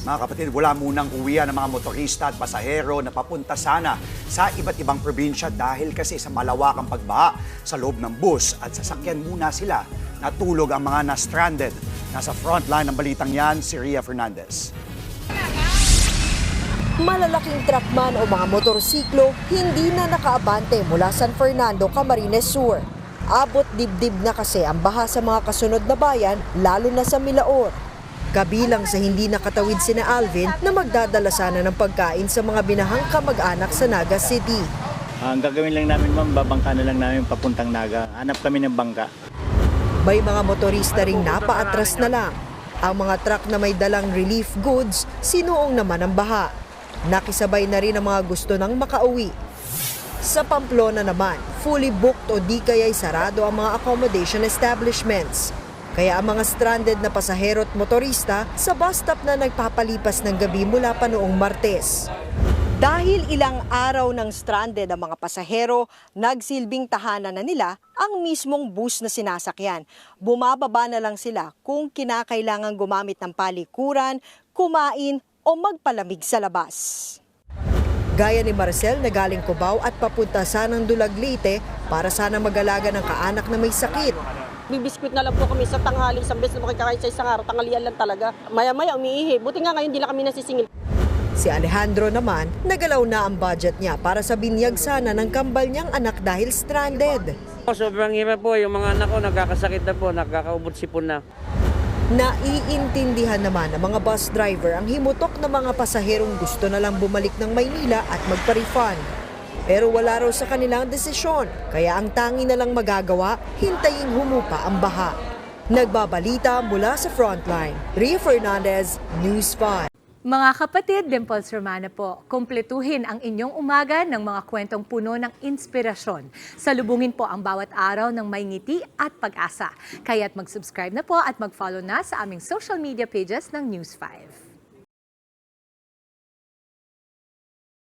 Mga kapatid, wala munang uwian ng mga motorista at pasahero na papunta sana sa iba't ibang probinsya dahil kasi sa malawakang pagbaha sa loob ng bus at sasakyan muna sila. Natulog ang mga na-stranded. Nasa frontline ng balitang yan, si Ria Fernandez. Malalaking truck man o mga motorsiklo hindi na nakaabante mula San Fernando, Camarines Sur. Abot dibdib na kasi ang baha sa mga kasunod na bayan, lalo na sa Milaor. Kabilang sa hindi nakatawid sina Alvin na magdadala sana ng pagkain sa mga binahang kamag-anak sa Naga City. Ang gagawin lang namin ma'am, babangka na lang namin papuntang Naga. Hanap kami ng bangka. May mga motorista ring napaatras na lang. Ang mga truck na may dalang relief goods, sinuong naman ang baha. Nakisabay na rin ang mga gusto ng makauwi. Sa Pamplona naman, fully booked o di kaya'y sarado ang mga accommodation establishments. Kaya ang mga stranded na pasahero at motorista sa bus stop na nagpapalipas ng gabi mula pa noong Martes. Dahil ilang araw ng stranded ang mga pasahero, nagsilbing tahanan na nila ang mismong bus na sinasakyan. Bumababa na lang sila kung kinakailangan gumamit ng palikuran, kumain o magpalamig sa labas. Gaya ni Marcel na galing Cubao at papunta sanang Dulag Leyte para sana mag-alaga ng kaanak na may sakit. Bibiskwit na lang po kami sa tanghali, isang beses na makikakain sa isang araw, tanghalian lang talaga. Maya-maya umiihi. Buti nga ngayon di lang kami nasisingil. Si Alejandro naman, nagalaw na ang budget niya para sa binyag sana ng kambal niyang anak dahil stranded. Oh, Sobrang hirap po. Yung mga anak ko nagkakasakit na po, nagkakaubot sipon na. Naiintindihan naman ng mga bus driver ang himutok ng mga pasaherong gusto na lang bumalik ng Maynila at magpa-refund. Pero wala raw sa kanilang desisyon, kaya ang tangi na lang magagawa, hintayin humupa ang baha. Nagbabalita mula sa frontline, Ria Fernandez, News 5. Mga kapatid, Dimples Romana po, kumpletuhin ang inyong umaga ng mga kwentong puno ng inspirasyon. Salubungin po ang bawat araw ng may ngiti at pag-asa. Kaya't mag-subscribe na po at mag-follow na sa aming social media pages ng News 5.